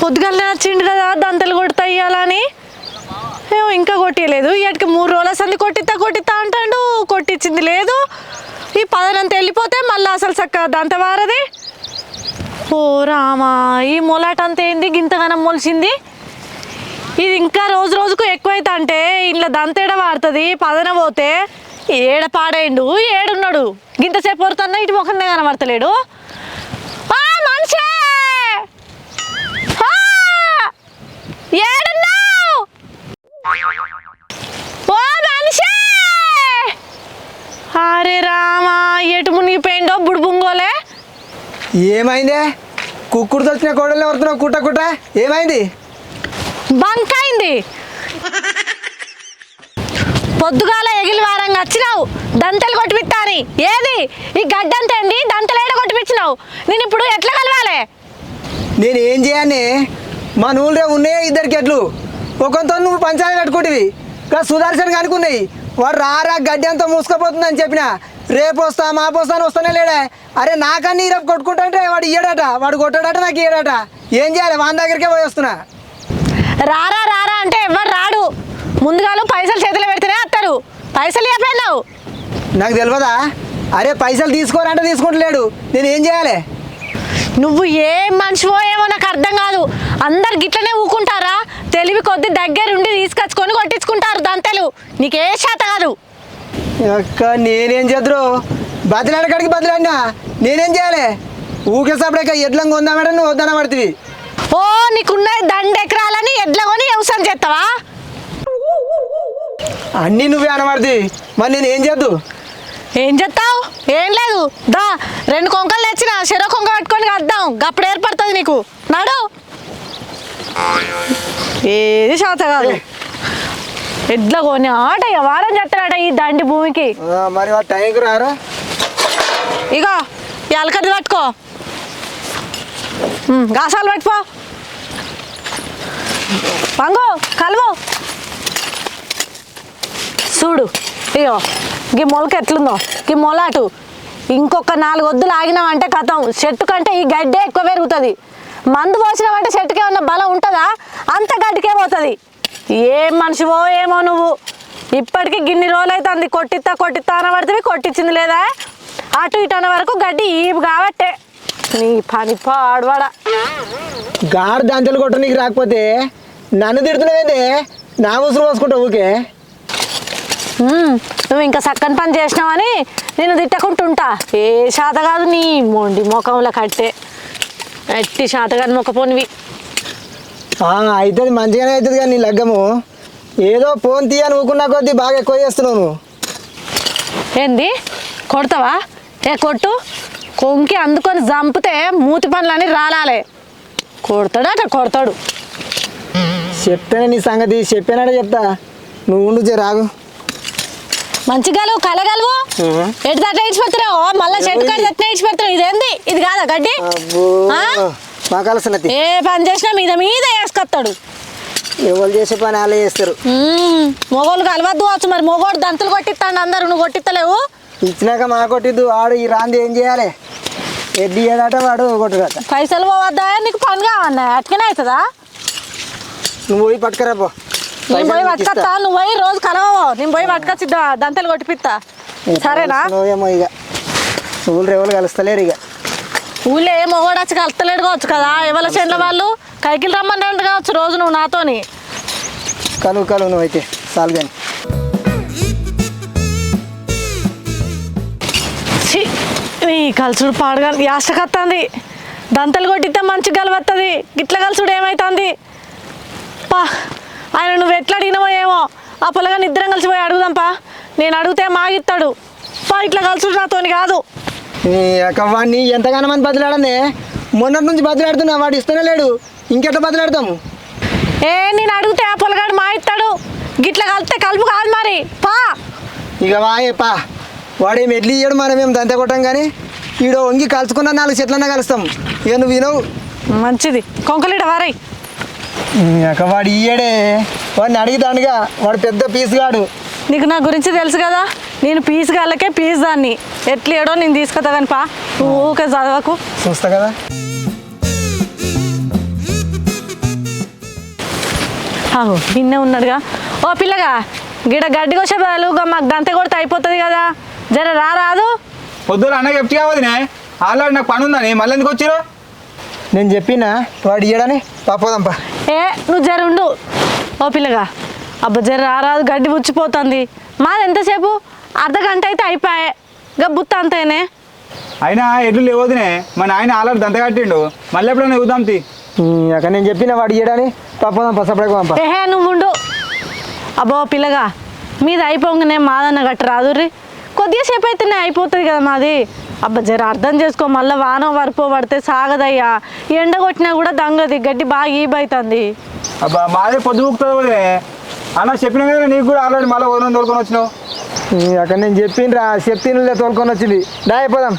పొద్దుగల్లే నచ్చిండు కదా దంతలు కొడతా ఇయ్యాలని ఏమో లేదు కొట్టియలేదు ఇక్కడికి మూడు రోజుల సంది కొట్టిస్తా కొట్టిస్తా అంటాడు. కొట్టించింది లేదు. ఈ పదనంత వెళ్ళిపోతే మళ్ళీ అసలు చక్క దంత వారది. ఓ రామా ఈ మొలాట అంత ఏంది? గింతగానం మొలిచింది. ఇది ఇంకా రోజు రోజుకు ఎక్కువైతే అంటే ఇంట్లో దంతేడ వాడుతుంది పదన పోతే ఏడ పాడైండు? ఏడున్నాడు. గింతసేపు వరుతున్నా ఇటు ముఖంగా కనబడతలేడు. మనిషే! ఆ! ఓ మనిషే! అరే రామా ఎటు మునిగిపోయిండో బుడుబుంగోలే ఏమైందే? కుక్కుడు వచ్చిన కోడలు ఎవరుతున్నావు కుట్ట కుట్ట? ఏమైంది? బంకైంది. పొద్దుగాల ఎగిలి వారంగా వచ్చినావు. దంతలు కొట్టిపిత్తాని ఏది? ఈ గడ్డంతేంది దంతలు ఏడ కొట్టిపించినావు నేను ఇప్పుడు ఎట్లా కలవాలి? నేను ఏం చేయని మా నూనె ఉన్నాయే ఇద్దరికి ఎట్లు ఒకంతో నువ్వు పంచాయతీ కట్టుకుంటువి. ఇంకా సుదర్శన్ కనుకున్నాయి వాడు రారా గడ్డి అంతా మూసుకుపోతుందని చెప్పిన. రేపు వస్తా మాపు వస్తా అని వస్తానే లేడే. అరే నాకన్నీ రేపు కొట్టుకుంటాంటే వాడు ఇయ్యడట. వాడు కొట్టాడట నాకు ఇయ్యడట. ఏం చేయాలి? వాని దగ్గరికే పోయి వస్తున్నా. రారా రారా అంటే ఎవరు రాడు. ముందుగాలు పైసలు చేతిలో పెడితేనే వస్తారు. పైసలు చెప్పలేవు నాకు తెలియదా అరే పైసలు తీసుకోరంటే తీసుకుంటలేడు. నేను ఏం చేయాలి? నువ్వు ఏం మనిషివో ఏమో నాకు అర్థం కాదు. అందరు గిట్లనే ఊకుంటారా? తెలివి కొద్ది దగ్గరుండి తీసుకొచ్చుకొని కొట్టించుకుంటారు దంతలు. నీకే శాత కాదు. అక్క నేనేం చేద్దరు? బతిలాడకాడికి బతిలాడినా? నేనేం చేయాలి? ఊకేసప్పుడే ఎడ్లంగా ఉందామంటే నువ్వు వద్దన పడుతుంది ఓ నీకున్న దండ ఎకరాలని ఎడ్ల కొని వ్యవసాయం చేస్తావా? అన్నీ నువ్వే అనబడుతుంది మరి నేను ఏం చేద్దు? ఏం చేస్తావు? ఏం లేదు. దా రెండు కొంకలు తెచ్చిన చెరో కొంక పట్టుకొని కద్దాం గప్పుడు ఏర్పడుతుంది నీకు నడు ఏది శాత కాదు. ఎడ్ల కొని ఆట ఇక వారం చేస్తాడట ఈ దండి భూమికి. మరి ఆ టైంకి రారా? ఇగో ఈ అలకది పట్టుకో. గాసాలు పట్టుకో. పంగు కలువు. చూడు ఇగో గీ మొలక ఎట్లుందో గీ మొలాటు. ఇంకొక నాలుగు వద్దులు ఆగినామంటే కథం చెట్టు కంటే ఈ గడ్డే ఎక్కువ పెరుగుతుంది. మందు పోసినామంటే చెట్టుకి ఏమన్నా బలం ఉంటుందా? అంత గడ్డికే పోతుంది ఏం మనిషివో ఏమో నువ్వు. ఇప్పటికి గిన్ని రోజులు అవుతుంది కొట్టిస్తా కొట్టిస్తా అనబడితే కొట్టించింది లేదా? అటు ఇటు అన్న వరకు గడ్డి ఈపు కాబట్టే. నీ పని పాడవాడా గాడు దంతలు కొట్ట నీకు రాకపోతే నన్ను తిడుతున్నావేంది? నా ఉసురు పోసుకుంటావు ఊకే. నువ్వు ఇంకా చక్కని పని చేసినావని నేను తిట్టకుంటుంటా. ఏ శాత కాదు నీ మొండి ముఖంలో కట్టే. ఎట్టి శాతగాని మొక్కపోనివి అవుతుంది మంచిగానే అవుతుంది కానీ నీ లగ్గము. ఏదో ఫోన్ తీయని ఊకున్నా కొద్దీ బాగా ఎక్కువ చేస్తున్నావు నువ్వు. ఏంది? కొడతావా? ఏ కొట్టు. కొంకి అందుకొని చంపితే మూతి పనులని రాలాలే. కొడతాడట కొడతాడు. చెప్తానే నీ సంగతి చెప్పానంటే చెప్తా. నువ్వు ఉండు రాగు. మంచిగాలు కలగలవు. ఎటు తట్ట ఇచ్చిపోతున్నావు మళ్ళీ చెట్టు కాడి తట్ట ఇచ్చిపోతున్నావు ఇదేంది? ఇది కాదా గడ్డి? ఏ పని చేసినా మీద మీద వేసుకొస్తాడు. ఎవరు చేసే పని వాళ్ళే చేస్తారు. మొగోళ్ళు కలవద్దు వచ్చు మరి. మొగోడు దంతులు కొట్టిస్తాడు అందరు నువ్వు కొట్టిస్తలేవు? ఇచ్చినాక మా కొట్టిద్దు. ఆడు ఈ రాంది ఏం చేయాలి? ఎడ్డి ఏడాట వాడు కొట్టుకట పైసలు పోవద్దా? నీకు పని కావన్నా? అట్కనే అవుతుందా? నువ్వు పోయి పట్టుకురా పో. నేను పోయి పట్టుకొస్తా. నువ్వు పోయి రోజు కలవవు. నేను పోయి పట్టుకొచ్చి ద- దంతలు కొట్టిపిస్తా. సరేనా? నువ్వేమో ఇక నువ్వు రేవులు కలుస్తలేరు ఇక ఊళ్ళో ఏ మొగోడు వచ్చి కలుస్తలేడు కావచ్చు కదా? ఎవరి చెండ్ల వాళ్ళు? కైకిలు రమ్మని కావచ్చు రోజు నువ్వు నాతోని. కలువు కలువు నువ్వు అయితే. చాలు కానీ ఛీ, నీ కలుసుడు పాడుగా యాష్టకత్తుంది దంతలు కొట్టితే మంచి గలవత్తది గిట్ల కలుసుడు ఏమైతుంది పా ఆయన నువ్వు ఎట్లా అడిగినావో ఏమో ఆ పొలగా నిద్రం కలిసి పోయి అడుగుదాంపా. నేను అడిగితే మాగిస్తాడు పా ఇట్లా కలుసుడు నాతోని కాదు. నీ వాడిని ఎంతగానో మంది బదిలాడనే. మొన్నటి నుంచి బదిలాడుతున్నా వాడు ఇస్తూనే లేడు. ఇంకెట్లా బదిలాడతాము ఏ నేను అడిగితే ఆ పొలగాడు మాయిస్తాడు కలుపు కాదు మరి. పా. ఇక వాయేపా వాడేం ఎడ్లు ఇయ్యడు మనం ఏం దంత కొట్టాం కానీ ఈడో వంగి కలుసుకున్న నాలుగు చెట్లన్నా కలుస్తాం. ఇక నువ్వు వినవు. మంచిది. కొంకలీడ వారై. వాడు ఇయ్యడే వాడిని అడిగితానుగా వాడు పెద్ద పీస్ గాడు. నీకు నా గురించి తెలుసు కదా? నేను పీస్ గాళ్ళకే పీస్ దాన్ని. ఎట్లా ఏడో నేను తీసుకొస్తా కానీ పా ఊకే చదవకు. చూస్తా కదా. ఆగు నిన్నే ఉన్నాడుగా. ఓ పిల్లగా గిడ గడ్డి కోసే బదులు మాకు దంత కొడితే అయిపోతుంది కదా. జర రా రాదు. పొద్దున అన్న చెప్తే కావదినే. ఆల్రెడీ నాకు పని ఉందని మళ్ళీ ఎందుకు వచ్చిరు నేను చెప్పినా వాడు ఇయ్యడని? పాపోదంపా ఏ నువ్వు జర ఉండు. ఓ పిల్లగా అబ్బా జర రా రాదు గడ్డి పుచ్చిపోతుంది మాది ఎంతసేపు? అర్ధ గంట అయితే అయిపోయే. గా బుత్త అంతేనే. అయినా ఎడ్లు లేవదినే మా నాయన ఆల్రెడీ దంత కట్టిండు. మళ్ళీ ఎప్పుడైనా చూద్దాం తీ. అక్కడ నేను చెప్పిన వాడు ఇయ్యడని? పాపోదంపా సపరేట్గా పంప ఏహే నువ్వు ఉండు. అబ్బో పిల్లగా మీది అయిపోగానే మాదన్న గట్ట రాదు రీ కొద్దిగా సేపు అయితేనే అయిపోతుంది కదా మాది. అబ్బా జర అర్థం చేసుకో మళ్ళీ వాన వరపో పడితే సాగదయ్యా. ఎండ కొట్టినా కూడా దంగది గడ్డి బాగా ఈబైతుంది. అబ్బా మాదే పొద్దు అన్న చెప్పిన కదా నీకు కూడా ఆల్రెడీ మళ్ళీ వదిన తోలుకొని వచ్చినావు. అక్కడ నేను చెప్పినరా చెప్తినులే తోలుకొని వచ్చింది. దా అయిపోదాం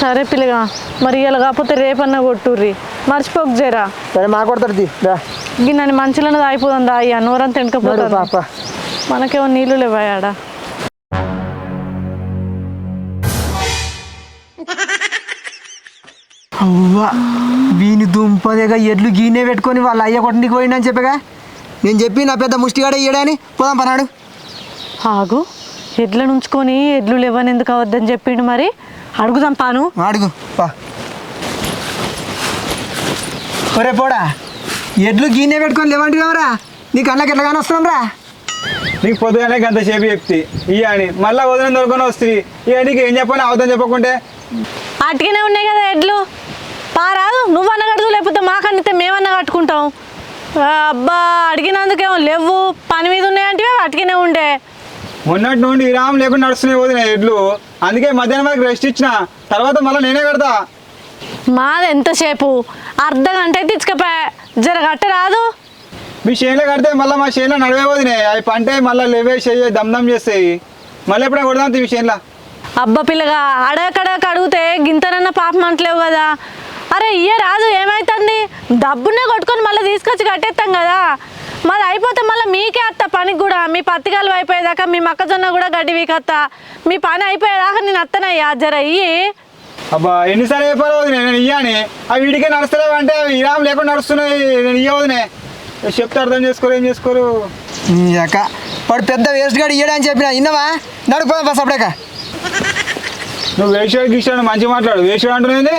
సరే పిల్లగా మరి ఇలా కాకపోతే రేపన్నా కొట్టుర్రి. మర్చిపోక జరా. సరే మా కొడతాడు తీ రా. గిన్నెని మంచిలోనే తాగిపోతుందా అయ్యా నూరంతా పాప. మనకేమో నీళ్ళు లేవాయాడా అవ్వా వీని దుంపదేగా ఎడ్లు గీనే పెట్టుకొని వాళ్ళ అయ్య కొట్టనికి పోయిండని చెప్పగా? నేను చెప్పి నా పెద్ద ముష్టిగాడ ఇయ్యడని పోదాం పనాడు ఆగు ఎడ్లను ఉంచుకొని ఎడ్లు లేవని ఎందుకు అవద్దని చెప్పిండు మరి? అడుగుదాం పాను అడుగు పా. ఒరే పోడా ఎడ్లు గీనే పెట్టుకొని లేవంటి కదరా నీకు అన్నకి ఎట్లా కానీ వస్తున్నాం రా నీకు పొద్దుగానే గంట సేపు చెప్తి. ఇయ్య అని. మళ్ళీ వదిన తోలుకొని వస్తుంది ఇక నీకు ఏం చెప్పని అవద్దని చెప్పకుంటే? అటుకనే ఉన్నాయి కదా ఎడ్లు. పారాదు నువ్వన్న కడుగు లేకపోతే మాకన్నితే మేమన్నా కట్టుకుంటాం. అబ్బా అడిగినందుకేమో లేవు. పని మీద ఉన్నాయంటే అటుకనే ఉండే. మొన్నటి నుండి విరామం లేకుండా నడుస్తున్నాయి వదిన ఎడ్లు అందుకే మధ్యాహ్నం వరకు రెస్ట్ ఇచ్చిన. తర్వాత మళ్ళీ నేనే కడతా. మాది ఎంతసేపు? అర్ధ గంట అయితే ఇచ్చుకపోయా. జర గట్ట రాదు. మీ చేనులో కడితే మళ్ళీ మా చేనులో నడివే వదినే అవి పంటే మళ్ళీ లేవే చెయ్యి దమ్ దమ్ చేస్తాయి. మళ్ళీ ఎప్పుడైనా కొడదాం మీ చేనులో. అబ్బా పిల్లగా అడగకడగక అడిగితే గింతనన్న పాపం అంటలేవు కదా. అరే ఇయ్య రాదు ఏమైతుంది? డబ్బునే కొట్టుకొని మళ్ళీ తీసుకొచ్చి కట్టేస్తాం కదా. మాది అయిపోతే మళ్ళీ మీకే అత్త పనికి కూడా. మీ పత్తికాలు అయిపోయేదాకా మీ మొక్కజొన్న కూడా గడ్డి వీకత్తా మీ పని అయిపోయేదాకా నేను అత్తనయ్యా జర ఇయ్యి. అబ్బా ఎన్నిసార్లు చెప్పాలి వదినే నేను ఇయ్యాని. అవి వీడికే నడుస్తలేవు అంటే విరామం లేకుండా నడుస్తున్నాయి నేను ఇయ్య వదినే. చెప్తే అర్థం చేసుకోరు ఏం చేసుకోరు? అక్క వాడు పెద్ద వేస్ట్ గాడు ఇయ్యడని చెప్పిన ఇన్నవా? నడు పోదాం బస్ అప్పుడేక నువ్వు వేసాడు గీసాడు మంచిగా మాట్లాడు. వేసాడు అంటున్నది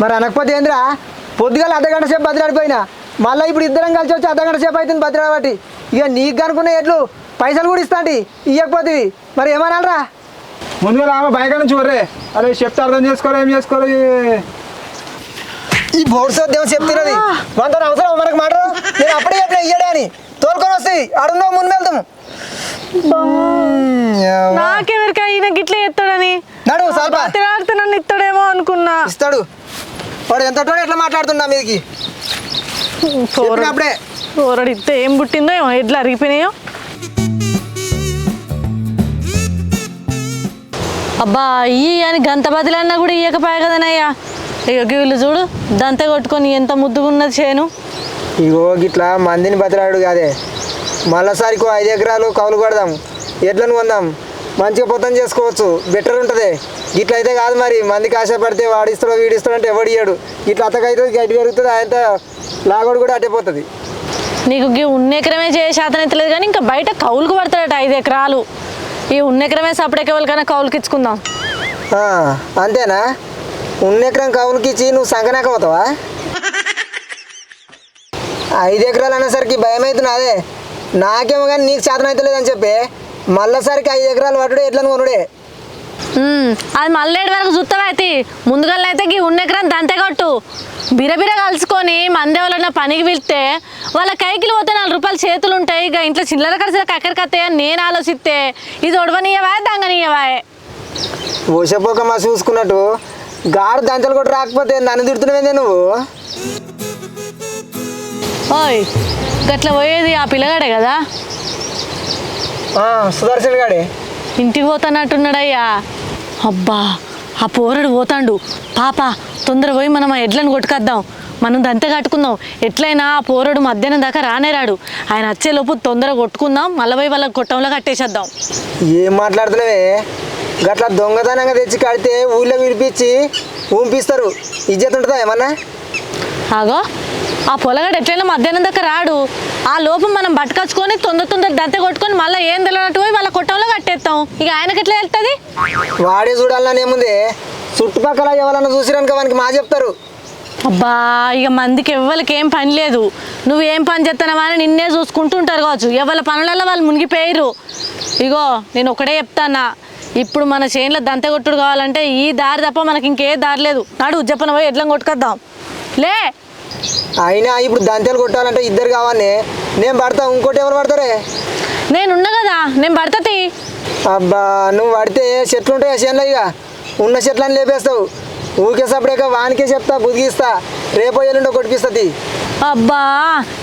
మరి అనకపోతే ఏంద్రా? పొద్దుగాల అర్ధగంట సేపు బతిలాడిపోయినా మళ్ళీ ఇప్పుడు ఇద్దరం కలిసి వచ్చి అర్ధగంట సేపు అవుతుంది బతిలాడబట్టి ఇక నీకు అనుకున్న ఎడ్లు పైసలు కూడా ఇస్తాంటి ఇవ్వకపోతే మరి ఏమనాలరా? ముందుగా ఆమె బయట నుంచి వర్రే. అరే చెప్తే అర్థం చేసుకోరు ఏం చేసుకోరు ఈ- బోర్డు దేవుని చెప్తున్నది మనతో అవసరం మనకు మాట నేను అప్పుడే చెప్పిన ఇయ్యడే అని. తోలుకొని వస్తాయి అడుగున్నావు ముందు వెళ్తాము నాకెవరికా ఈయన గిట్ల ఎత్తాడని నడు సాల్పా. తిరాడితే నన్ను ఇస్తాడేమో అనుకున్నా. ఇస్తాడు. వాడు ఎంత ఎట్లా మాట్లాడుతున్నా మీదకి? చెప్పినప్పుడే. ఓరడి ఇస్తే ఏం పుట్టిందో ఏమో ఎడ్లు అరిగిపోయినాయో? అబ్బా ఇయ్యి అని గంత బదిలన్నా కూడా ఇయ్యకపోయా కదనయ్యా. ఇక వీళ్ళు చూడు దంత కొట్టుకొని ఎంత ముద్దుగున్నది చేను. ఇగో గిట్లా మందిని బతిలాడు కాదే మళ్ళీసారికి ఐదు ఎకరాలు కౌలు కొడదాం. ఎడ్లను కొందాం. మంచిగా పొత్తం చేసుకోవచ్చు. బెటర్ ఉంటుంది. గిట్ల అయితే కాదు మరి. మందికి ఆశపడితే వాడిస్తాడో వీడిస్తాడో అంటే ఎవడు ఇయ్యాడు. ఇట్లా అత్తకైతే గడ్డి పెరుగుతుంది ఆయన లాగోడు కూడా అడ్డైపోతుంది నీకు గీ ఉన్న ఎకరమే చేయ శాతం ఎత్తలేదు కానీ ఇంకా బయట కౌలుకు పడతాడట ఐదు ఎకరాలు. ఈ ఉన్న ఎకరమే సపరేట్ ఎవరికైనా కౌలుకి ఇచ్చుకుందాం. అంతేనా? ఉన్న ఎకరం కౌలుకి ఇచ్చి నువ్వు సంకనాక పోతావా? ఐదు ఎకరాలు అనేసరికి భయం అవుతుంది అదే. నాకేమో కానీ నీకు చేతన అవుతలేదని చెప్పి. మళ్ళీసరికి ఐదు ఎకరాలు పట్టుడే ఎట్లని కొనుడే? ఉమ్, అది మళ్ళేడు వరకు చూస్తావా అయితే? ముందుగా అయితే ఈ ఉన్న ఎకరం దంతే కొట్టు. బిరబిర కలుసుకొని మంది ఎవరన్నా పనికి వెళ్తే వాళ్ళ కైకిలు పోతే నాలుగు రూపాయలు చేతులు ఉంటాయి. ఇక ఇంట్లో చిల్లర ఎక్కడికి వస్తాయి అని నేను ఆలోచిస్తే ఇది ఒడవనియవా దంగనియవా? ఊసపోక మా చూసుకున్నట్టు గాడు దంచలు కూడా రాకపోతే నన్ను తిడుతున్నావేందే నువ్వు? ఓయ్ గట్ల పోయేది ఆ పిల్లగాడే కదా? సుదర్శన్ గాడే. ఇంటికి పోతానట్టున్నాడయ్యా. అబ్బా ఆ పోరడు పోతాండు. పాప తొందర పోయి మనం ఆ ఎడ్లను కొట్టుకొద్దాం. మనం దంతే కట్టుకుందాం. ఎట్లయినా ఆ పోరడు మధ్యాహ్నం దాకా రానే రాడు. ఆయన వచ్చేలోపు తొందర కొట్టుకుందాం మళ్ళీ పోయి వాళ్ళకి కొట్టంలో కట్టేసేద్దాం. ఏం మాట్లాడుతున్నావే? గట్లా దొంగతనంగా తెచ్చి కడితే ఊళ్ళో విడిపించి ఊంపిస్తారు. ఇజ్జత్ ఉంటుందా ఏమన్నా? ఆగో ఆ పొలగాడు ఎట్లయినా మధ్యాహ్నం దాకా రాడు. ఆ లోపం మనం పట్టుకొచ్చుకొని తొందర తొందర దంతే కొట్టుకొని మళ్ళీ ఏం తెలియనట్టు పోయి వాళ్ళ కొట్టంలో కట్టేస్తాం ఇక ఆయనకి ఎట్లా వెళ్తుంది వాడే చూడాలని ఏముంది? చుట్టుపక్కల ఎవరన్నా చూసిరనుక వానికి మా చెప్తారు. అబ్బా ఇక మందికి ఎవ్వరికి ఏం పని లేదు. నువ్వు ఏం పని చేస్తున్నావా అని నిన్నే చూసుకుంటూ ఉంటారు కావచ్చు. ఎవరి పనులలో వాళ్ళు మునిగిపోయారు ఇగో నేను ఒకటే చెప్తానా ఇప్పుడు మన చేనులో దంత కొట్టుడు కావాలంటే ఈ దారి తప్ప మనకి ఇంకే దారి లేదు. నాడు చెప్పన పోయి ఎడ్లం కొట్టుకొద్దాం. లే. అయినా ఇప్పుడు దంతెలు కొట్టాలంటే ఇద్దరు కావాలని. నేను పడతా ఇంకోటి ఎవరు పడతారే? నేనున్నా కదా నేను పడతతి అబ్బా నువ్వు పడితే చెట్లు ఉంటాయి చేనులో ఇక? ఉన్న చెట్లని లేపేస్తావు. సపడేక వానికే చెప్తా బుదిగిస్తా. రేపు ఎల్లుండో కొట్టిపిస్తుంది అబ్బా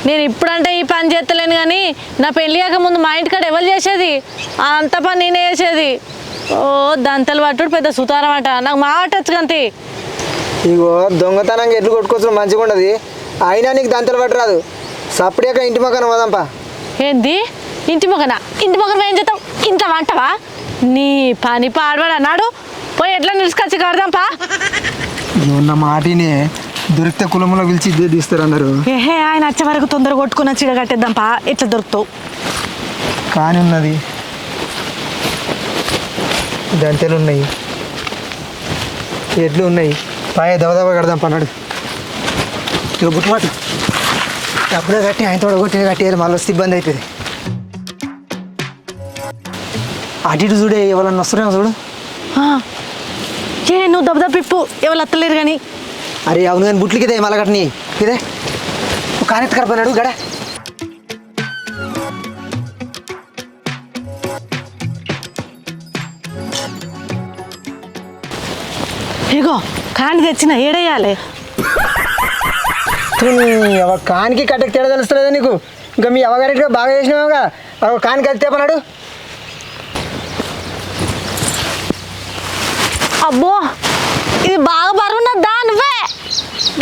నేను ఇప్పుడంటే ఈ పని చేస్తలేను కానీ నా పెళ్ళి కాక ముందు మా ఇంటికాడ ఎవరు చేసేది? అంత పని నేనే చేసేది. ఓ దంతలు పట్టుడు పెద్ద సుతారం అట. నాకు మా పట్టచ్చు కంతి ఇగో దొంగతనంగా ఎట్లు కొట్టుకోవచ్చు మంచిగా ఉండదు అయినా నీకు దంతలు పట్టరాదు. సపడేక ఇంటి మొక్కన పోదాంపా. ఏంది? ఇంటి మొగన ఇంటి మొగన ఏం చేస్తావు ఇంట్లో వంటవా? నీ పని పాడవాడు అన్నాడు. పోయి ఎట్లా నిలుచుకొచ్చి కడదాంపా. ఉన్న మాటిని దొరికితే కులంలో పిలిచి తీస్తారు అన్నారు ఏహే ఆయన వచ్చే వరకు తొందరగా కొట్టుకున్న చీడ కట్టేద్దాంపా. ఎట్లా దొరుకుతావు? కానీ ఉన్నది. దంతెలు ఉన్నాయి. ఎడ్లు ఉన్నాయి. పాయ దవదవ కడదాం పన్నాడు. ఇక బుట్టుమాట అప్పుడే కట్టి ఆయన తోడ కొట్టిన కట్టేయాలి మళ్ళీ వస్తే ఇబ్బంది అవుతుంది. అటు ఇటు చూడే ఎవరన్నా వస్తున్నామో చూడు. ఏ నువ్వు దెబ్బ పిప్పు ఎవరు అత్తలేరు కానీ. అరే అవును కానీ బుట్లకి ఇదే మళ్ళీ కట్టని ఇదే. ఒక కరపన్నాడు గడ. కాని తెచ్చిన ఏడేయాలి. ఎవ కానికి కట్టకి తేడా తెలుస్తలేదా నీకు? ఇంకా మీ అవగారింటిగా బాగా చేసినావుగా కానికి అది తేపన్నాడు అబ్బో ఇది బాగా బరువున్నదా నువ్వే?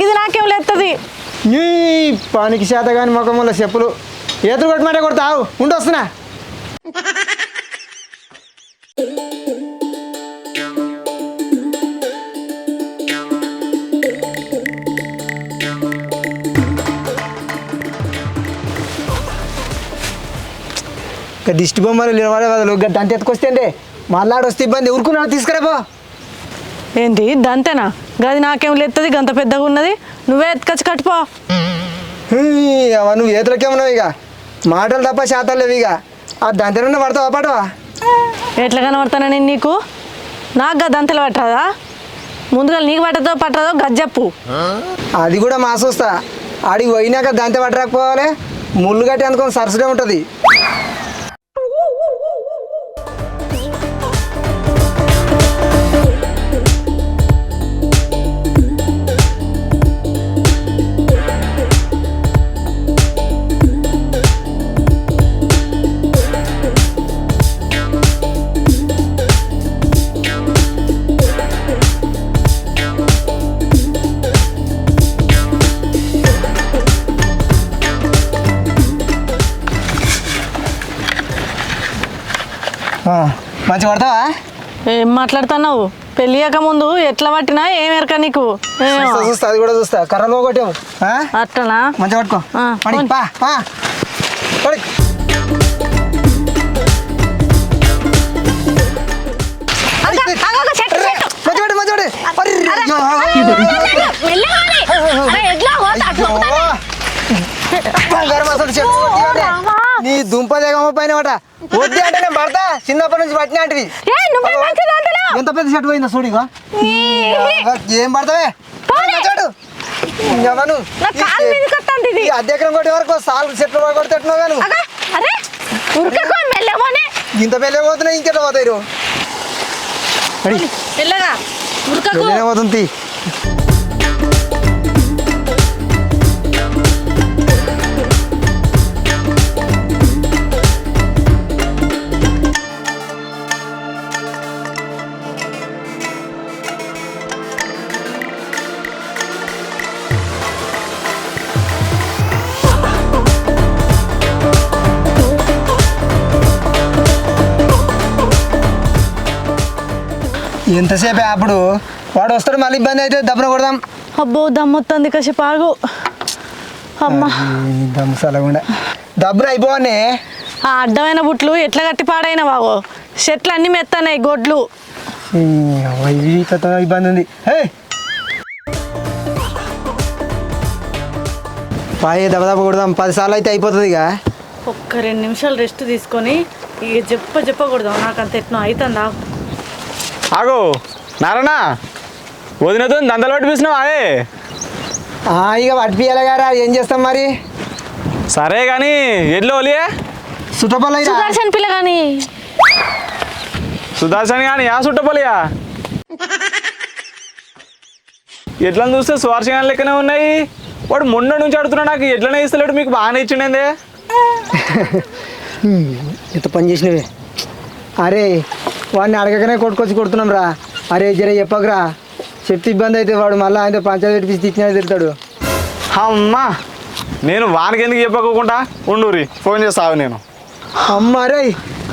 ఇది నాకేం లేస్తుంది నీ పానికి శాత కాని ముఖం వల్ల చెప్పులు. ఏతులు కొట్టమంటే కొడతావు. ఉండి వస్తున్నా. దిష్టి బొమ్మలు నిలబడే బదులు గడ్డ అంత ఎత్తుకొస్తే మళ్ళాడు వస్తే ఇబ్బంది. ఊరుకున్నాడు తీసుకురా పో. ఏంటి దంతేనా? గది నాకేం లేస్తుంది గంత పెద్దగా ఉన్నది? నువ్వే ఎత్తుకొచ్చి కట్టుపో. హీ, అవ్వ నువ్వు ఏతులకేమన్నావు ఇక? మాటలు తప్ప శాతాలు లేవు ఇక. ఆ దాంతో పడతావా? పడవా ఎట్లా కనబడతానా నేను నీకు? నాకు గది దంతలు పట్టరాదా? ముందుగా నీకు పట్టదో పట్టదో గజ్జప్పు అది కూడా మాసొస్తా. ఆడికి పోయినాక దాంతో పట్టరాకపోవాలి? ముళ్ళు గట్టి అనుకొని సరసడే ఉంటుంది. మంచిగా పడతావా ఏం మాట్లాడుతున్నావు పెళ్ళియక ముందు ఎట్లా పట్టినా ఏం ఎరక నీకు. చూస్తా చూస్తా అది కూడా చూస్తా కర్రలో ఆ? అట్లనా మంచిగా పట్టుకో ఆ, పడి పోనీ. పా పా పడి అగ, అగ, అగ, చెట్టు, చెట్టు. మంచి పడి మంచి పడి అరే, అయ్యో. మెల్లగాని. అరే, ఎట్లా పోతా? అట్లా పోతానే. బంగారం అసలు చెట్టు. దుంప దేగమ్మ పైన పట వద్దే అంటే నేను పడతా. చిన్నప్పటి నుంచి పట్టిన అంటలేవు. ఎంత పెద్ద చెట్టు పోయిందో చూడు ఏం. పడతావే. ఈ అద్దె ఎకరం కొట్టే వరకు సాలు చెట్లు కొడుతున్నావు గాను. ఇంత పెళ్ళే పోతున్నాయి ఇంకెట్లా పోతాయి పోతుంది. ఎంతసేపు అప్పుడు వాడు వస్తాడు మళ్ళీ ఇబ్బంది అయితే దప్పున కొడదాం. అబ్బో దమ్మొత్తుంది కాసేపు ఆగు. అమ్మా. దమ్ము సలగుండా. దబ్బున అయిపోవనే. ఆ అడ్డమైన బుట్లు ఎట్లా గట్టి పాడైన బావో చెట్లు అన్నీ మెత్తనాయి గొడ్లు ఇబ్బంది ఉంది. హే పాయే దెబ్బ దెబ్బ కొడదాం పది సార్లు అయితే అయిపోతుంది ఇక. ఒక్క రెండు నిమిషాలు రెస్ట్ తీసుకొని ఇక చెప్ప చెప్పకూడదు నాకు అంత ఎట్నో అవుతుందా ఆగో. నారాయణ వదినతో దందలు పట్టిపిస్తున్నావు అదే ఆ, ఇక పట్టిపియాలి గారా ఏం చేస్తాం మరి? సరే కానీ ఎడ్లు ఒలియే. సుతపల్లి సుదర్శన్ పిల్ల కానీ సుదర్శన్ కానీ యా సుట్టపలియా? ఎట్లని చూస్తే సువార్షగాని లెక్కనే ఉన్నాయి. వాడు మొన్న నుంచి అడుగుతున్నా నాకు ఎట్లనే ఇస్తలేడు మీకు బాగానే ఇచ్చిండే ఎంత పని చేసినవే. అరే వాడిని అడగకనే కొట్టుకొచ్చి కొడుతున్నాం రా. అరే జర చెప్పకరా. చెప్తే ఇబ్బంది అయితే వాడు మళ్ళీ ఆయన పంచాయతీ పిచ్చి తిట్టినా తిడతాడు. అమ్మా! నేను వానికి ఎందుకు చెప్పకుండా ఉండురి ఫోన్ చేస్తావు నేను. అమ్మ అరే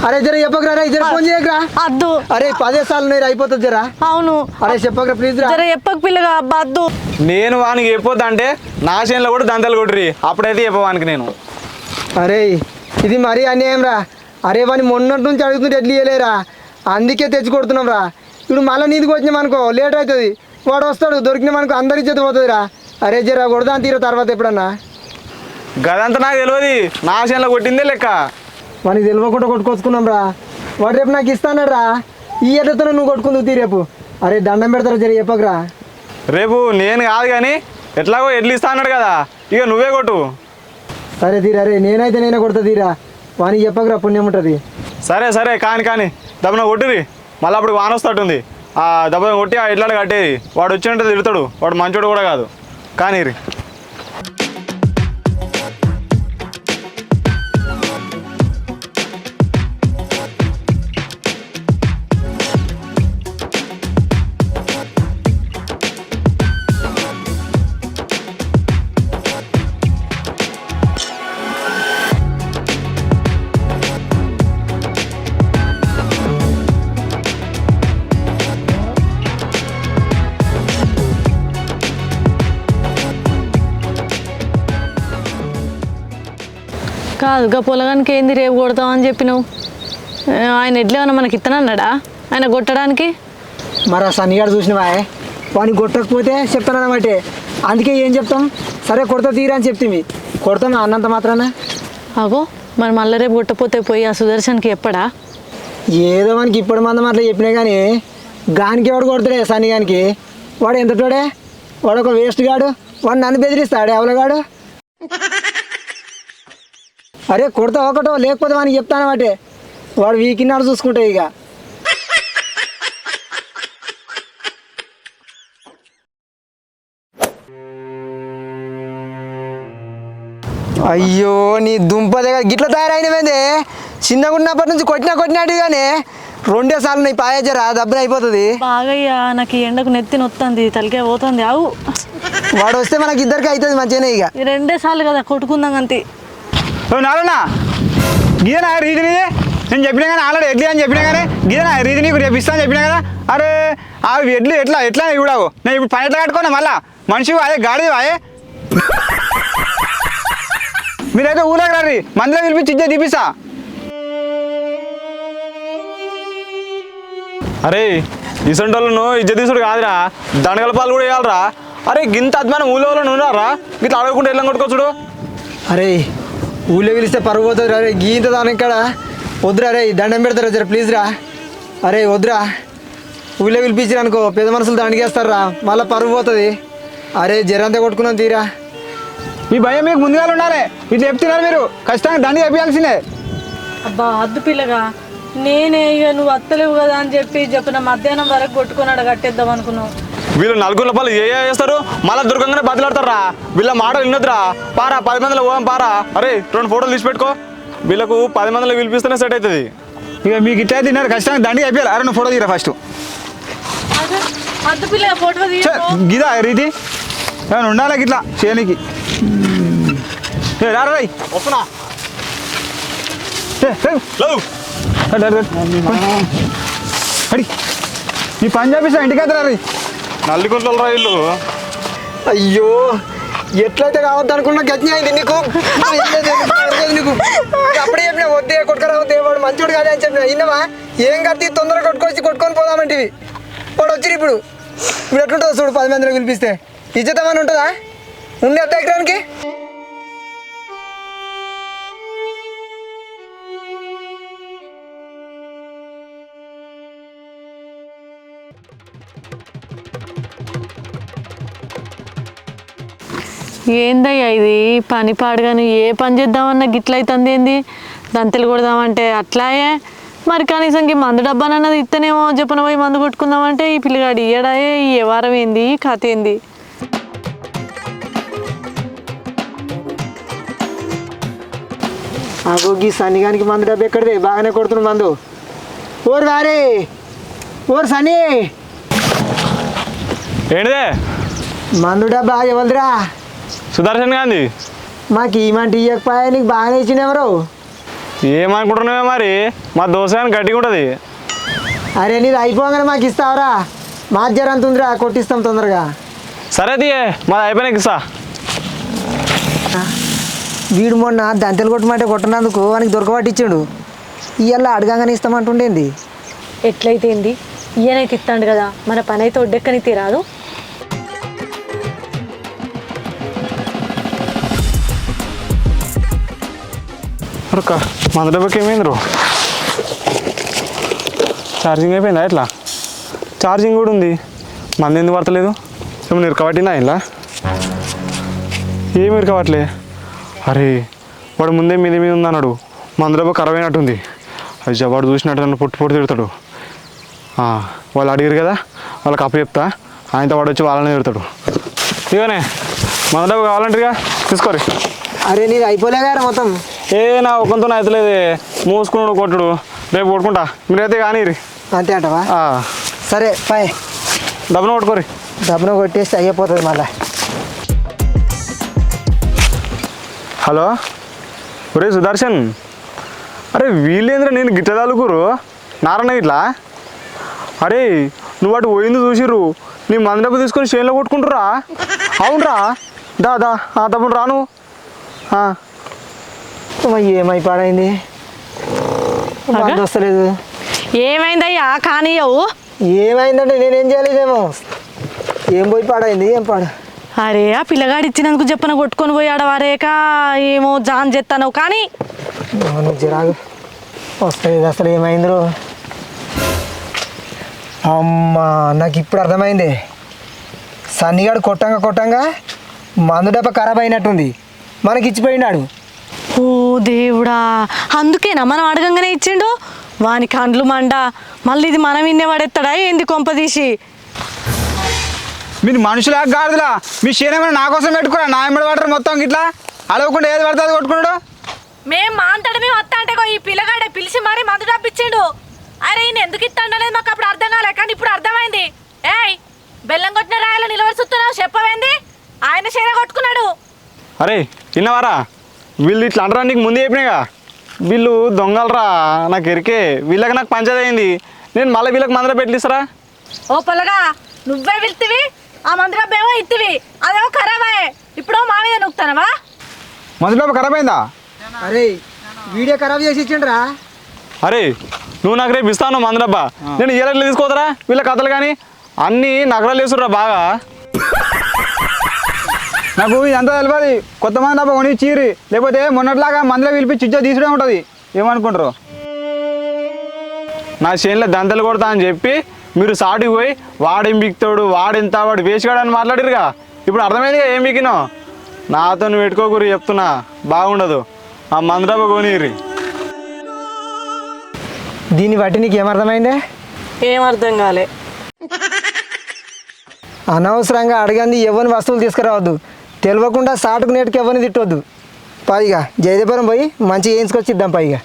అరే జర చెప్పకరా రే జర ఫోన్ చేయకరా. అద్దు. అరే పదే సార్లు నేను అయిపోతుంది జరా. అవును. అరే చెప్పకరా ప్లీజ్ రా. జర చెప్పక పిల్లగా అబ్బా అద్దు. నేను వానికి చెప్పొద్దంటే నా చేనులో కూడా దంతలు కొట్టురి అప్పుడైతే చెప్పవానికి నేను. అరే ఇది మరీ అన్యాయం రా అరే వాడిని మొన్నటి నుంచి అడుగుతుంటే ఎడ్లు ఇయ్యలేరా? అందుకే తెచ్చి కొడుతున్నాం రా. ఇప్పుడు మళ్ళీ నీదికి వచ్చినాం అనుకో లేట్ అవుతుంది. వాడు వస్తాడు దొరికినామనుకో అందరి చేతి పోతుంది రా అరే జర కొడదాం తీర తర్వాత ఎప్పుడన్నా. గదంతా నాకు తెలియదు నా చేనులో కొట్టిందే లెక్క. వానికి తెలియకుండా కొట్టుకొచ్చుకున్నాం రా. వాడు రేపు నాకు ఇస్తానడు రా. ఈ ఎడ్లతో నువ్వు కొట్టుకుందు తీ రేపు. అరే దండం పెడతారా జర చెప్పకరా. రేపు నేను కాదు కానీ ఎట్లాగో ఎడ్లు ఇస్తా అన్నాడు కదా. ఇక నువ్వే కొట్టు. సరే తీరా రే నేనైతే నేనే కొడతా తీరా. వాని చెప్పకరా పుణ్యం ఉంటుంది. సరే సరే కాని కాని. దబ్బన కొట్టిరి మళ్ళీ అప్పుడు వాన వస్తట్టుంది. ఆ దెబ్బ కొట్టి ఆ ఇట్లాడు కట్టేది వాడు వచ్చినట్టు తిడతాడు. వాడు మంచోడు కూడా కాదు. కానీ కాదు గా పొలగానికి ఏంది రేపు కొడతామని చెప్పినావు? ఏ, ఆయన ఎడ్లేమన్నా మనకి ఇత్తనన్నాడా ఆయన కొట్టడానికి? మరి ఆ సన్నిగాడు చూసినవా వాడిని కొట్టకపోతే చెప్తానన్నమాట అందుకే ఏం చెప్తాం? సరే కొడతా తీరా అని చెప్తుంది కొడతాం అన్నంత మాత్రాన? అగో మరి మళ్ళీ రేపు కొట్టపోతే పోయి ఆ సుదర్శన్కి ఎప్పడా ఏదో మనకి ఇప్పుడు మందం అట్లా చెప్పినా కానీ గానికి ఎవడు కొడతాడే సన్ని గానికి వాడు ఎంత తోడే? వాడు ఒక వేస్ట్ గాడు. వాడు నన్ను బెదిరిస్తాడే ఎవలగాడు అరే కొడతా ఒకటో లేకపోతే వానికి చెప్తానమాట వాడు వీకిన్నాడు చూసుకుంటా ఇక. అయ్యో నీ దుంప దగ్గర గిట్ల తయారైనవేంది? చిన్నగా ఉన్నప్పటి నుంచి కొట్టినా కొట్టినట్టు కానీ రెండే సార్లు నీ పాయజరా దెబ్బన అయిపోతుంది. బాగయ్యా నాకు ఎండకు నెత్తి నొత్తుంది తలకే పోతుంది అవు వాడు వస్తే మనకి ఇద్దరికి అవుతుంది మంచిగానే ఇక. రెండే సార్లు కదా కొట్టుకుందాం అంతే. నారాయణ. గీదనా రీతి నీది? నేను చెప్పినా కానీ ఆల్రెడీ ఎడ్లీ అని చెప్పినా కానీ. గీదనా రీతి నీకు? రేపు ఇస్తాను చెప్పినా కదా. అరే ఆ ఎడ్లు ఎట్లా ఎట్లా ఇవ్వడావు నేను ఇప్పుడు పని ఎట్లా కట్టుకున్నా మళ్ళా? మనిషి అదే గాడి అదే మీరైతే ఊళ్ళోకి రండి. మందిలో పిలిపించి ఇచ్చే తీపిస్తా. అరే ఇసంటోళ్ళను ఇజ్జ తీసుడు కాదురా. దండగల పాలు కూడా వేయాలరా అరే గింత అద్మానం ఊళ్ళో వాళ్ళు ఉన్నారా? ఇట్లా అడగకుండా ఎట్లా కొట్టుకోవచ్చుడు అరే ఊళ్ళో పిలిస్తే పరుగు పోతుంది అరే గీంత దాని ఇక్కడ వద్దురా రే దండం పెడతారా జర ప్లీజ్ రా. అరే వద్దురా. ఊళ్ళో పిలిపించారు అనుకో పెద్ద మనుషులు రా మళ్ళీ పరుగు పోతుంది. అరే జరంతా కొట్టుకున్నాం తీరా. మీ భయం మీకు ముందుగా ఉండాలి. ఇది చెప్తున్నారు మీరు. ఖచ్చితంగా దండి చెప్పాల్సిందే అబ్బా అద్దు పిల్లగా. నేనే ఇక నువ్వు అత్తలేవు కదా అని చెప్పి చెప్పిన మధ్యాహ్నం వరకు కొట్టుకున్నాడు కట్టేద్దాం అనుకున్నావు. వీళ్ళు నలుగురు పళ్ళు ఏ చేస్తారు? మళ్ళీ దుర్గంగానే బదిలాడతారా వీళ్ళ మాటలు వినొద్దురా. పారా పది మందిలో పోదాం పారా. అరే రెండు ఫోటోలు తీసి పెట్టుకో. వీళ్ళకు పది మందిలో పిలిపిస్తేనే సెట్ అవుతుంది. ఇక మీకు ఇట్లా తిన్నారు ఖచ్చితంగా దండి అయిపోయాలి అరే నువ్వు ఫోటో తీరా ఫస్ట్. అద్దు పిల్ల ఫోటో గిదా రీతి. ఉండాలి ఇట్లా చేయనికి? ఏ, రా రాయ్ వస్తున్నా. అడి. ఈ పని చేపిస్తా ఇంటికి వద్దురా రీ? నల్లిగుంటల రైళ్ళు అయ్యో ఎట్లయితే కావద్దు అనుకున్నా గజ్ఞ అయింది నీకు? నీకు. అప్పుడే చెప్పిన వద్దే కొట్టుకురా వద్దే వాడు మంచోడు కాదే అని చెప్పిన. ఇన్నవా? ఏం కత్తి? తొందరగా కొట్టుకొచ్చి కొట్టుకొని పోదామంటివి వాడు వచ్చి ఇప్పుడు. ఇప్పుడు ఎట్లుంటుందో చూడు పది మందిలో పిలిపిస్తే. ఇజ్జతమని ఉంటుందా? ఉండే ఎక్కడానికి ఏందయ్యా ఇది? పని పాడుగాను ఏ పని చేద్దామన్నా గిట్లయితుంది ఏంది? దంతెలు కొడదామంటే అట్లాయే? మరి కనీసం ఈ మందు డబ్బానన్నది ఇత్తనేమో చెప్పన పోయి మందు కొట్టుకుందామంటే ఈ పిల్లగాడు ఇయ్యడాయే? ఈ వ్యవహారం ఏంది? కథ ఏంది? అగో గీ సన్నిగానికి మందు డబ్బు ఎక్కడిది? బాగానే కొడుతున్న మందు. ఓరు వారే! ఓరు సన్ని! ఏంటిదే? మందు డబ్బా ఎవరిదిరా? సుదర్శన్ గాంధీ? మాకు ఈమంటే ఇవ్వకపోయా నీకు బాగానే ఇచ్చింది ఎవరు ఏమనుకుంటున్నావే మరి? మా దోశ కానీ గట్టిగా ఉంటుంది. అరే నీది అయిపోగానే మాకు ఇస్తావరా. మా జ్వరం అంత ఉందిరా కొట్టిస్తాం తొందరగా. సరే తీయే మాది అయిపోయినాక ఇస్తా. వీడు మొన్న దంతెలు కొట్టమంటే కొట్టినందుకు వానికి దొరకబట్టించాడు ఇవాళ అడగంగానే ఇస్తామంటుండేంది. ఎట్లయితే ఏంది? ఈయనైతే ఇస్తాడు కదా. మన పని అయితే ఒడ్డెక్కని తీరాదు. అరక్క మంద డబ్బకి ఏమైంది రో ఛార్జింగ్ అయిపోయిందా ఎట్లా? ఛార్జింగ్ కూడా ఉంది. మంది ఎందుకు పడతలేదు ఏమైనా ఇరకబట్టినా ఇలా? ఏమి ఇరకబట్టలే అరే వాడు ముందే మీద మీద ఉందన్నాడు మంద డబ్బా ఖరాబ్ అయినట్టుంది. అయ్యా వాడు చూసినట్టు నన్ను పొట్టు పొట్టు తిడతాడు. వాళ్ళు అడిగారు కదా వాళ్ళకి అప్పు చెప్తా. ఆయనతో వాడు వచ్చి వాళ్ళని తిడతాడు. ఇవనే మన డబ్బు కావాలంటారుగా తీసుకోరు అరే నీది అయిపోలే కదా మొత్తం. ఏ నా ఒకంతో అవుతలేదు మూసుకున్నాడు కొట్టుడు. రేపు కొట్టుకుంటా. మీరైతే కానీ అంతే అంటవా? సరే పాయ్ డబ్బును కొట్టుకోరి. డబ్బును కొట్టేస్తే అయిపోతుంది మళ్ళా. హలో? ఒరే సుదర్శన్. అరే వీళ్ళేంద్ర నేను గిట్ట తలుగురు నారాయణ ఇట్లా అరే నువ్వు అటు పోయింది చూసిర్రు. నీ మంది డబ్బు తీసుకొని చేనులో కొట్టుకుంటురా అవునరా? దా దా ఆ తప్పుడు రాను. ఆ, ఏమై పాడైంది? వస్తలేదు. ఏమైందయ్యా? కానీయవు. ఏమైందంటే నేనేం చేయలేదేమో. ఏం పోయి పాడైంది? ఏం పాడు? అరే ఆ పిల్లగాడు ఇచ్చినందుకు చెప్పన కొట్టుకొని పోయాడు వారేక ఏమో జాన్ చేస్తాను కానీ జరాగు వస్తలేదు అసలు ఏమైందిరో. అమ్మా నాకు ఇప్పుడు అర్థమైంది. సన్నిగాడు కొట్టంగా కొట్టంగా మందు డబ్బా ఖరాబ్ అయినట్టుంది. మనకి ఇచ్చిపోయినాడు ఓ దేవుడా అందుకేనా మనం అడగంగానే ఇచ్చిండు? వాని కండ్లు మండ మళ్ళీ ఇది మనం ఇన్నే పడేస్తాడా ఏంది కొంపదీసి మీరు మనుషులా గాడిదలా మీ శరీరం నా కోసం పెట్టుకురా? నా ఎంబడి పడరు మొత్తం ఇట్లా అడగకుండా ఏది పడితే అది కొట్టుకున్నాడు మేం మాంతడు మేము వస్తా అంటే ఈ పిల్లగాడే పిలిచి మరీ మందు డబ్బిచ్చిండు. అరే ఈయన ఎందుకు ఇస్తాడనేది మాకు అప్పుడు అర్థం కాలే కానీ ఇప్పుడు అర్థమైంది. ఏయ్ బెల్లం కొట్టిన రాయలు చూస్తున్నావు చెప్పవేంది? ఆయన చీర కొట్టుకున్నాడు. అరే విన్నవారా? వీళ్ళు ఇట్లా అంటారా? నీకు ముందే చెప్పినాగా వీళ్ళు దొంగలరా? నాకు ఎరికే. వీళ్ళకి నాకు పంచది అయింది. నేను మళ్ళీ వీళ్ళకి మందర పెట్టిస్తారా? ఓ పొలగా నువ్వే వెళ్తివి ఆ మందు డబ్బేమో ఇత్తివి. అదేమో ఖరాబాయే ఇప్పుడు మా మీద నొక్కుతానవా మందు డబ్బా ఖరాబ్ అయిందా అరే వీడియో ఖరాబ్ చేసి ఇచ్చిండ్రా. అరే నువ్వు నాకు రేపు ఇస్తాను మందరబ్బా నేను ఇయ్యలట్లు తీసుకోదరా వీళ్ళ కథలు కానీ అన్నీ నగరాలు వేసుర్రా బాగా. నాకు ఇదంతా తెలియదు కొత్త మంది డబ్బా కొని చీరి లేకపోతే మొన్నట్లాగా మందులో పిలిపి చిచ్చో తీసుడే ఉంటుంది. ఏమనుకుంటారు? నా చేనులో దంతలు కొడతా అని చెప్పి మీరు సాటికి పోయి వాడేం బిక్తాడు వాడెంత వాడు వేసిగాడు అని మాట్లాడిరుగా. ఇప్పుడు అర్థమైందిగా ఏం బికినో నాతో నువ్వు పెట్టుకోకూరి చెప్తున్నా. బాగుండదు. ఆ మందరబ్బ కొనిరి దీన్ని బట్టి నీకు ఏమర్థమైందే? ఏం అర్థం కాలే. అనవసరంగా అడగంది ఎవరిని వస్తువులు తీసుకురావద్దు. తెలియకుండా సాటుకు నేటికి ఎవరిని తిట్టొద్దు. పైగా జయదేపురం పోయి మంచిగా వేయించుకొచ్చి ఇద్దాం పైగా